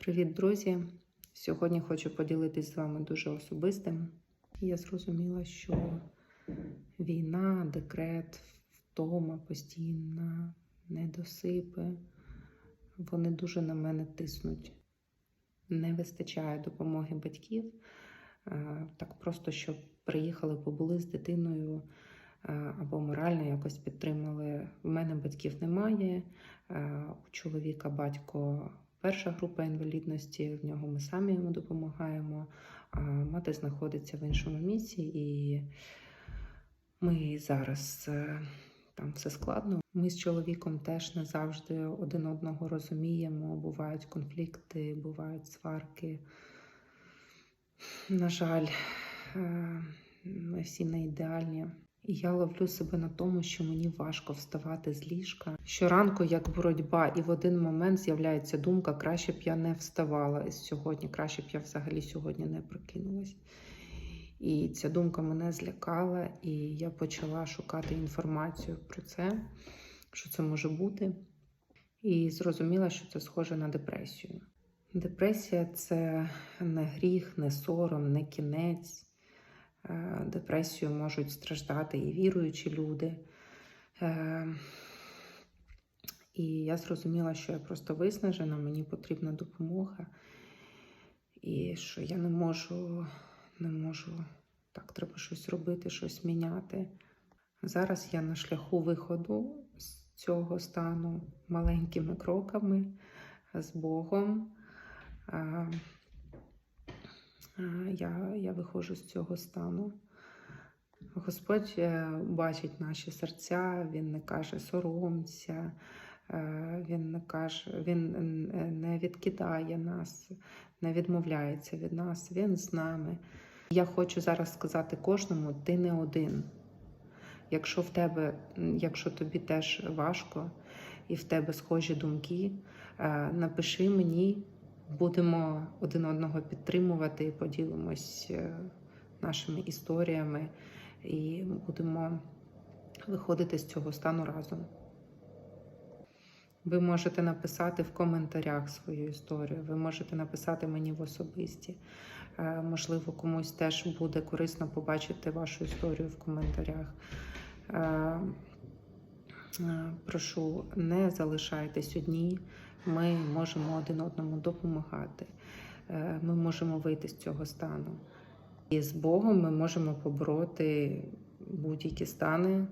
Привіт, друзі! Сьогодні хочу поділитись з вами дуже особистим. Я зрозуміла, що війна, декрет, втома постійна, недосипи, вони дуже на мене тиснуть. Не вистачає допомоги батьків. е, Так просто, щоб приїхали, побули з дитиною е, або морально якось підтримали. У мене батьків немає. е, У чоловіка батько перша група інвалідності, в нього ми самі йому допомагаємо. А мати знаходиться в іншому місці, і ми зараз е, там все складно. Ми з чоловіком теж не завжди один одного розуміємо. Бувають конфлікти, бувають сварки. На жаль, е, ми всі не ідеальні. І я ловлю себе на тому, що мені важко вставати з ліжка. Щоранку як боротьба, і в один момент з'являється думка, краще б я не вставала сьогодні, краще б я взагалі сьогодні не прокинулась. І ця думка мене злякала, і я почала шукати інформацію про це, що це може бути, і зрозуміла, що це схоже на депресію. Депресія це не гріх, не сором, не кінець. Е, Депресію можуть страждати і віруючі люди. Е, І я зрозуміла, що я просто виснажена, мені потрібна допомога, і що я не можу, не можу так, треба щось робити, щось міняти. Зараз я на шляху виходу з цього стану маленькими кроками з Богом. Е, я, я виходжу з цього стану. Господь е, бачить наші серця, Він не каже соромся, е, Він не каже, Він не відкидає нас, не відмовляється від нас, Він з нами. Я хочу зараз сказати кожному: ти не один. Якщо в тебе, якщо тобі теж важко і в тебе схожі думки, напиши мені, будемо один одного підтримувати і поділимось е, нашими історіями і будемо виходити з цього стану разом. Ви можете написати в коментарях свою історію, ви можете написати мені в особисті. Е, Можливо, комусь теж буде корисно побачити вашу історію в коментарях. Е, Прошу, не залишайтесь одні. Ми можемо один одному допомагати. Е, Ми можемо вийти з цього стану. І з Богом ми можемо побороти будь-які стани,